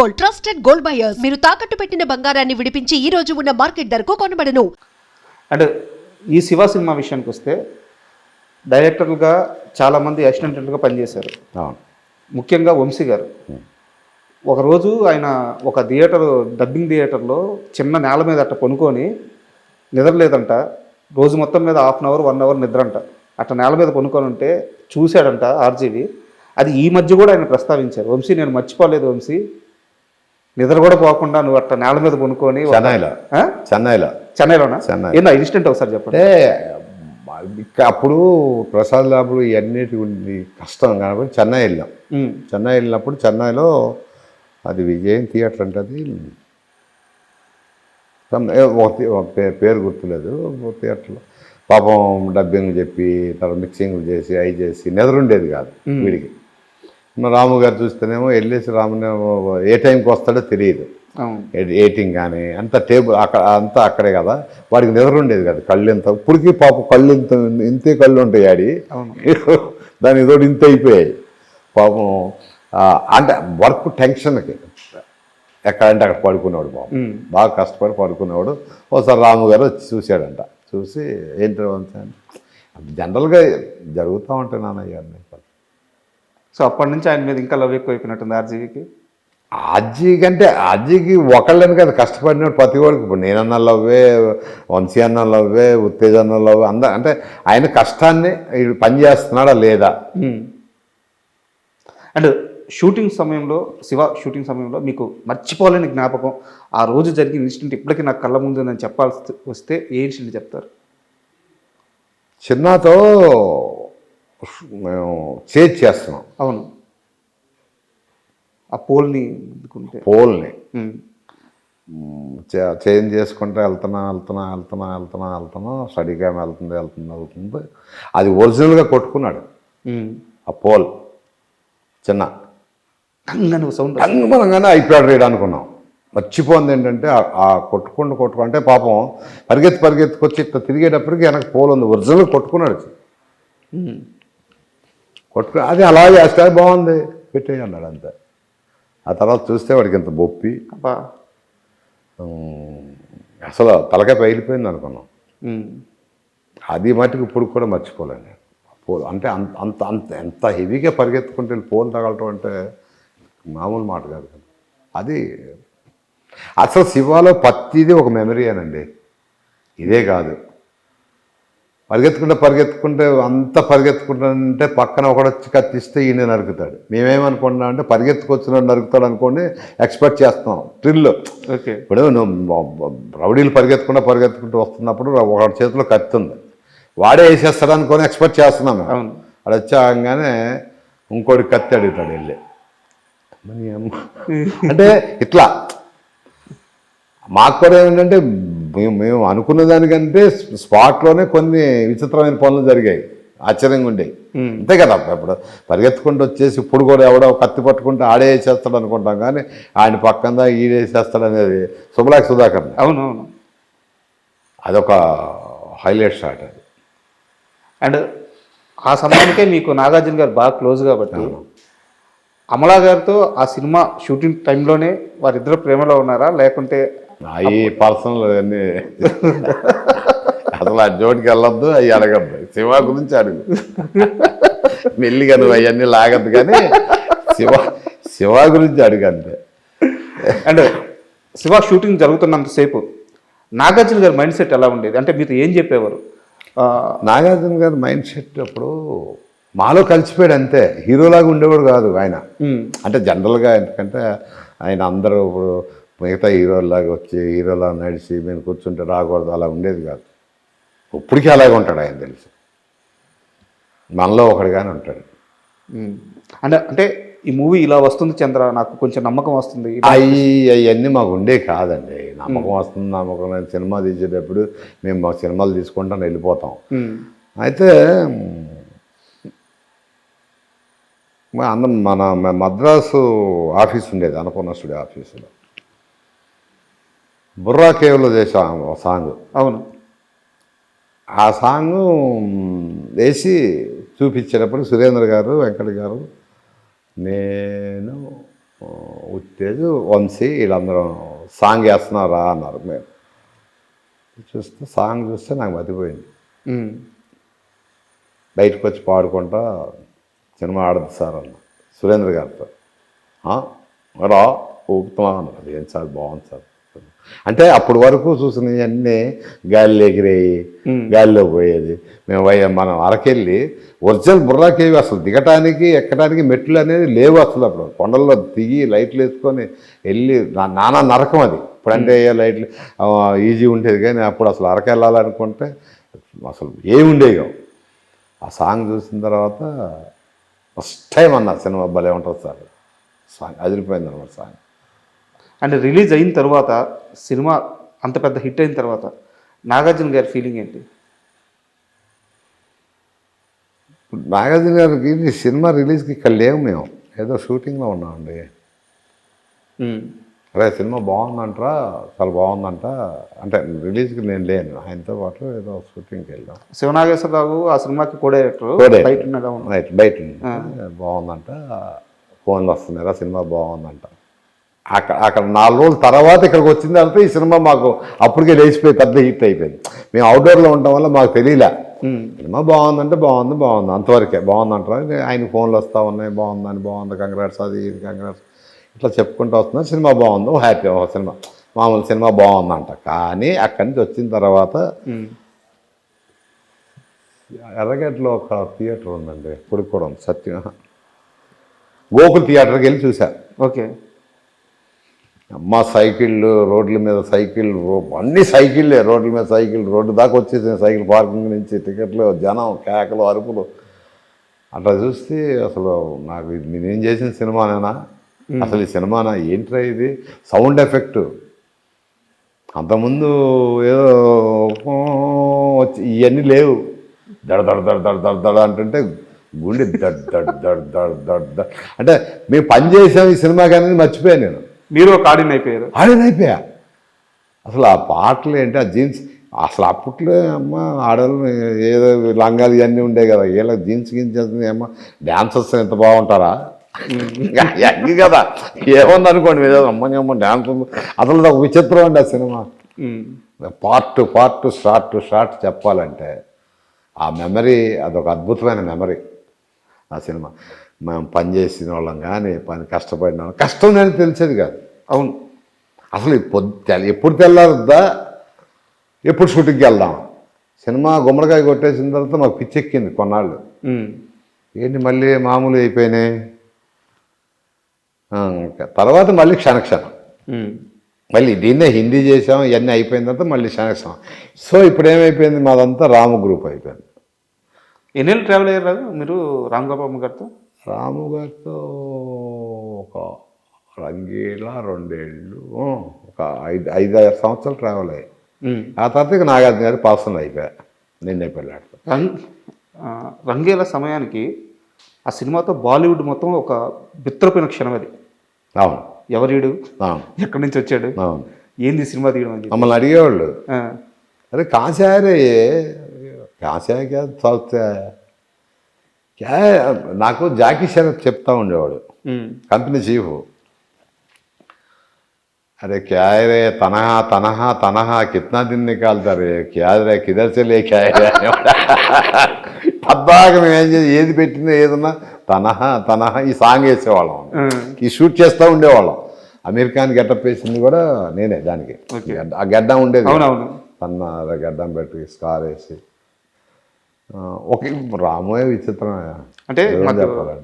Gold trusted gold buyers. మీరు తాకట్టు పెట్టిన బంగారాన్ని విడిపించి ఈ రోజు ఉన్న మార్కెట్ ధరకు కొనబడను. అంటే ఈ శివ సినిమా విషయానికి వస్తే డైరెక్టర్లుగా చాలామంది అసిస్టెంట్లుగా పనిచేశారు. అవును. ముఖ్యంగా వంశీ గారు. ఒకరోజు ఆయన ఒక థియేటర్ డబ్బింగ్ థియేటర్లో చిన్న నేల మీద అట్ట పనుకొని నిద్రలేదంట. రోజు మొత్తం మీద half an hour one hour నిద్ర అంట అట్ట నేల మీద పనుకొని ఉంటే చూశాడంట ఆర్జీవి. అది ఈ మధ్య కూడా ఆయన ప్రస్తావించారు. వంశీ నేను మర్చిపోలేదు వంశీ. నిద్ర కూడా పోకుండా నువ్వు అట్ట నేల మీద ఒక- చెన్నైలో? చెన్నైలో. చెన్నైలోనా? చెన్నై. ఏందో ఇన్స్టెంట్ ఒకసారి చెప్పండి. అప్పుడు ప్రసాద్ ల్యాబ్లు ఇవన్నిటి ఉంది కష్టం కాబట్టి చెన్నై వెళ్ళాం. చెన్నై వెళ్ళినప్పుడు చెన్నైలో అది విజయం థియేటర్ అంటే అది పేరు గుర్తులేదు థియేటర్లో. పాపం డబ్బింగ్ చెప్పి తర్వాత మిక్సింగ్ చేసి అవి చేసి నిద్రుండేది కాదు వీడికి. రాము గారు చూస్తేనేమో వెళ్ళేసి రాముని ఏ టైంకి వస్తాడో తెలియదు. ఎయిటింగ్ కానీ అంత టేబుల్ అక్కడ అంతా అక్కడే కదా. వాడికి నిద్ర ఉండేది కదా కళ్ళు ఇంత ఇప్పటికీ పాప కళ్ళు ఇంత ఇంతే కళ్ళు ఉంటాయి ఆడి. అవును. దాని తోడు ఇంత అయిపోయాయి. పాపం అంటే వర్క్ టెన్షన్కి ఎక్కడంటే అక్కడ పడుకునేవాడు బాబు బాగా కష్టపడి పడుకునేవాడు ఒకసారి రాము గారు వచ్చి చూశాడంట. చూసి ఏంటి జనరల్గా జరుగుతూ ఉంటాయి నాన్నయ్య అన్నీ సో అప్పటి నుంచి ఆయన మీద ఇంకా లవ్ ఎక్కువ అయిపోయినట్టుంది ఆర్జీవికి. అజ్జి కంటే అజ్జికి ఒకళ్ళని కదా కష్టపడినాడు ప్రతి వాడికి ఇప్పుడు నేనన్న లవ్వే వంశీ అన్న లవ్వే ఉత్తేజ అన్న లవ్వే అంద అంటే ఆయన కష్టాన్ని పని చేస్తున్నాడా లేదా? అండ్ షూటింగ్ సమయంలో శివ షూటింగ్ సమయంలో మీకు మర్చిపోలేని జ్ఞాపకం ఆ రోజు జరిగిన ఇన్సిడెంట్ ఇప్పటికీ నాకు కళ్ళ ముందు నేను చెప్పాల్సి వస్తే ఏ ఇన్సిడెంట్ చెప్తారు? చిన్నతో మేము చేజ్ చేస్తున్నాం. అవును. ఆ పోల్ని పోల్ని. చేంజ్ చేసుకుంటే వెళ్తున్నా వెళ్తున్నా వెళ్తున్నా వెళ్తున్నా వెళ్తున్నా స్టడీ క్యామ్ వెళ్తుంది వెళ్తుంది వెళ్తుంది. అది ఒరిజినల్గా కొట్టుకున్నాడు. ఆ పోల్. చిన్న. సౌండ్ అనుగుణంగానే అయిపోయాడు రీడ్ అనుకున్నాం. మర్చిపోయింది ఏంటంటే ఆ- కొట్టుకుంటూ కొట్టుకు అంటే పాపం పరిగెత్తి పరిగెత్తుకొచ్చి ఇట్లా తిరిగేటప్పటికి వెనక పోల్ ఉంది. ఒరిజినల్ కొట్టుకున్నాడు. కొట్టుకు అది ఆ స్టైల్ బాగుంది. పెట్టేయి అన్నాడు అంతే. ఆ తర్వాత చూస్తే వాడికి ఇంత బొప్పి. అసలు తలకాయ పగిలిపోయింది అనుకున్నాం. అది మటుకు ఇప్పుడు కూడా మర్చిపోలేను పోల్ అంటే అంత అంత అంత ఎంత హెవీగా పరిగెత్తుకుంటే పోల్ తగలటం అంటే మామూలు మాట కాదు కదా. అది అసలు శివాలో ప్రతిదీ ఒక మెమరీ అనండి. ఇదే కాదు. పరిగెత్తుకుంటే పరిగెత్తుకుంటే అంత పరిగెత్తుకుంటుంటే పక్కన ఒకడొచ్చి కత్తిస్తే ఈయన నరుకుతాడు. మేమేమనుకుంటున్నాం అంటే పరిగెత్తుకొచ్చిన నరుకుతాడు అనుకోండి ఎక్స్పెక్ట్ చేస్తాం థ్రిల్. ఓకే. ఇప్పుడు నువ్వు రౌడీలు పరిగెత్తుకుంటూ పరిగెత్తుకుంటూ వస్తున్నప్పుడు ఒకటి చేతిలో కత్తి ఉంది. వాడే వేసేస్తాడు అనుకొని ఎక్స్పెక్ట్ చేస్తున్నాం మేము. వాడు వచ్చాగానే ఇంకోటి కత్తి అడుగుతాడు వెళ్ళి. అంటే ఇట్లా. మాకు కూడా ఏంటంటే మేము మేము అనుకున్న దానికంటే స్పాట్లోనే కొన్ని విచిత్రమైన పనులు జరిగాయి. ఆశ్చర్యంగా ఉండేవి. అంతే కదా ఇప్పుడు పరిగెత్తుకుంటూ వచ్చేసి ఇప్పుడు కూడా ఎవడో కత్తి పట్టుకుంటే ఆడే వేసేస్తాడు అనుకుంటాం కానీ ఆయన పక్కన ఈడేసేస్తాడు అనేది శుభలాక్ సుధాకర్. అవును అవును అదొక హైలైట్ షాట్ అది. అండ్ ఆ సమయానికే మీకు నాగార్జున గారు బాగా క్లోజ్ కాబట్టి అమలా గారితో ఆ సినిమా షూటింగ్ టైంలోనే వారిద్దరు ప్రేమలో ఉన్నారా? లేకుంటే అవి పర్సనల్ అన్నీ అసలు ఆ జోడికి వెళ్ళొద్దు అవి అడగద్దు. శివ గురించి అడుగు. మెల్లిగా నువ్వు అవన్నీ లాగద్దు కానీ శివ శివ గురించి అడుగు అంతే. అండ్ శివ షూటింగ్ జరుగుతున్నంతసేపు నాగార్జున గారి మైండ్ సెట్ ఎలా ఉండేది? అంటే మీతో ఏం చెప్పేవారు? నాగార్జున గారి మైండ్ సెట్ అప్పుడు మాలో కలిసిపోయాడు అంతే. హీరోలాగా ఉండేవాడు కాదు ఆయన. అంటే జనరల్గా ఎందుకంటే ఆయన అందరూ ఇప్పుడు మిగతా హీరోలాగా వచ్చి హీరోలా నడిచి మేము కూర్చుంటే రాకూడదు అలా ఉండేది కాదు. ఇప్పటికీ అలాగే ఉంటాడు ఆయన తెలుసు. మనలో ఒకడిగానే ఉంటాడు. అంటే అంటే ఈ మూవీ ఇలా వస్తుంది చంద్ర నాకు కొంచెం నమ్మకం వస్తుంది. అవి అవన్నీ మాకు ఉండే కాదండి. నమ్మకం వస్తుంది నమ్మకం. సినిమా తీసేటప్పుడు మేము మా సినిమాలు తీసుకుంటాం వెళ్ళిపోతాం. అయితే అన్న మన మద్రాసు ఆఫీస్ ఉండేది అన్నపూర్ణ స్టూడియో ఆఫీసులో. బుర్రా కేవ్లో చేసాం ఒక సాంగ్. అవును. ఆ సాంగ్ వేసి చూపించేటప్పుడు సురేంద్ర గారు వెంకట గారు నేను ఉత్తేజ్ వంశీ వీళ్ళందరూ సాంగ్ వేస్తున్నారా అన్నారు మేము చూస్తే సాంగ్ చూస్తే నాకు మతిపోయింది. బయటకు వచ్చి పాడుకుంటా సినిమా ఆడదు సార్ అన్న సురేంద్ర గారితో. "ఆ, రా ఊపుతున్నా అన్నారు. ఏం సార్ బాగుంది సార్. అంటే అప్పటి వరకు చూసినవి అన్నీ గాలిలో ఎగిరేయి గాలిలో పోయేది. మేము మనం అరకెళ్ళి ఒరిజినల్ బుర్రాకేవి అసలు దిగటానికి ఎక్కడానికి మెట్లు అనేది లేవు అసలు అప్పుడు. కొండల్లో దిగి లైట్లు వేసుకొని వెళ్ళి నానా నరకం అది. ఇప్పుడంటే లైట్లు ఈజీ ఉండేది కానీ అప్పుడు అసలు అరకు వెళ్ళాలనుకుంటే అసలు ఏమి ఉండేవి కావు. ఆ సాంగ్ చూసిన తర్వాత ఫస్ట్ టైం అన్న సినిమా భలే ఉంటుంది సార్. సాంగ్ అదిరిపోయింది అనమాట సాంగ్. అంటే రిలీజ్ అయిన తర్వాత సినిమా అంత పెద్ద హిట్ అయిన తర్వాత నాగార్జున గారి ఫీలింగ్ ఏంటి? నాగార్జున గారికి సినిమా రిలీజ్కి ఇక్కడ లేవు మేము. ఏదో షూటింగ్లో ఉన్నామండి. అదే సినిమా బాగుందంటరా చాలా బాగుందంట. అంటే రిలీజ్కి నేను లేను. ఆయనతో పాటు ఏదో షూటింగ్కి వెళ్ళాం. శివనాగేశ్వరరావు ఆ సినిమాకి కో డైరెక్టర్ కో-డైరెక్టర్. బయట. రైట్ బయట. బాగుందంట. ఫోన్లు వస్తున్నారా? సినిమా బాగుందంట. అక్కడ అక్కడ నాలుగు రోజుల తర్వాత ఇక్కడికి వచ్చిన తర్వాత ఈ సినిమా మాకు అప్పటికే లేచిపోయి పెద్ద హిట్ అయిపోయింది. మేము అవుట్డోర్లో ఉండటం వల్ల మాకు తెలియలే. సినిమా బాగుందంటే బాగుంది బాగుంది అంతవరకే. బాగుందంటారా? ఆయన ఫోన్లు వస్తూ ఉన్నాయి బాగుందని బాగుంది కంగ్రాట్స్ అది ఇది కంగ్రాట్స్. ఇట్లా చెప్పుకుంటూ వస్తున్నా సినిమా బాగుంది హ్యాపీ ఓ సినిమా. మామూలు సినిమా బాగుందంట. కానీ అక్కడి నుంచి వచ్చిన తర్వాత. ఎర్రగడ్డలో ఒక థియేటర్ ఉందండి ఇప్పుడు కూడా ఉంది సత్యం. గోకుల్ థియేటర్కి వెళ్ళి చూసా. ఓకే. అమ్మ సైకిళ్ళు రోడ్ల మీద సైకిల్ రో- అన్ని సైకిళ్ళే. రోడ్ల మీద సైకిల్ రోడ్డు దాకా వచ్చేసిన సైకిల్ పార్కింగ్ నుంచి టికెట్లు జనం కేకలు అరుపులు. అట్లా చూస్తే అసలు నాకు నేనేం చేసిన సినిమానేనా అసలు ఈ సినిమానా ఏంట్రా ఇది? Sound effect. అంతకుముందు ఏదో వచ్చి ఇవన్నీ లేవు. దడ దడ దడ దడ దడ దడ అంటుంటే గుండె దడ్ దడ్ దడ్ దడ్ దడ్ దడ్. అంటే మేము పని చేసాం ఈ సినిమా కానీ మర్చిపోయాను నేను. మీరు ఒక ఆడియన్ అయిపోయారు. ఆడని అయిపోయా? అసలు ఆ పాటలు ఏంటి? ఆ జీన్స్ అసలు అప్పట్లో అమ్మ ఆడవాళ్ళు ఏదో లంగాలు ఇవన్నీ ఉండే కదా వీళ్ళ జీన్స్ గిన్స్ చేస్తుంది అమ్మ డ్యాన్సర్స్ ఎంత బాగుంటారా? అగ్గి కదా ఏముంది అనుకోండి అమ్మని అమ్మ డ్యాన్స్ ఉంది అసలు ఒక విచిత్రం అండి ఆ cinema. Part part short short చెప్పాలంటే ఆ మెమరీ అదొక అద్భుతమైన మెమరీ ఆ సినిమా. మేము పని చేసిన వాళ్ళం కానీ పని కష్టపడిన వాళ్ళం. కష్టం అనేది తెలిసేది కాదు. అవును. అసలు పొద్దు ఎప్పుడు తెల్లారుద్దా? ఎప్పుడు షూటింగ్కి వెళ్దాం? సినిమా గుమ్మడికాయ కొట్టేసిన తర్వాత మాకు పిచ్చెక్కింది కొన్నాళ్ళు. ఏంటి మళ్ళీ మామూలు అయిపోయినాయి? తర్వాత మళ్ళీ క్షణక్షణం. మళ్ళీ దీన్నే హిందీ చేసాం ఇవన్నీ అయిపోయిన తర్వాత మళ్ళీ క్షణక్షణం. సో ఇప్పుడు ఏమైపోయింది మాదంతా రాము గ్రూప్ అయిపోయింది. ఎన్నేళ్ళు ట్రావెల్ అయ్యారు మీరు రామ్ గోపాల్ గారితో? రాము గారితో ఒక రంగేలా రెండేళ్ళు ఒక ఐదు ఐదు ఆరు సంవత్సరాలు ట్రావెల్ అయ్యాయి. ఆ తర్వాత ఇక నాగార్జున గారు పర్సన్ అయిపోయా నిన్న పెళ్ళాడు రంగేల సమయానికి ఆ సినిమాతో బాలీవుడ్ మొత్తం ఒక బిత్రపోయిన క్షణం అది. అవును. ఎవరీడు ఎక్కడి నుంచి వచ్చాడు? ఏంది సినిమా తీయడం అని మమ్మల్ని అడిగేవాళ్ళు. అరే కాశారే కాశాయ్ కాదు నాకు జాకీ షరఫ్ చెప్తా ఉండేవాడు ఉమ్. కంపెనీ చీఫ్ अरे क्या है रे तनहा तनहा तनहा कितना दिन निकालता रे क्या रे किधर से लेके आए रे పద్దాక మేము ఏం చేసి ఏది పెట్టినా ఏదన్నా తనహా తనహా ఈ సాంగ్ వేసేవాళ్ళం ఆ, ఈ షూట్ చేస్తూ ఉండేవాళ్ళం అమీర్ ఖాన్ గెటప్ వేసింది కూడా నేనే దానికి Okay. గడ్డ- ఆ గడ్డం ఉండేది అవునవును తన గడ్డం పెట్టి స్కార్ వేసి ఆ, ఒక రామోయే విచిత్రమే అంటే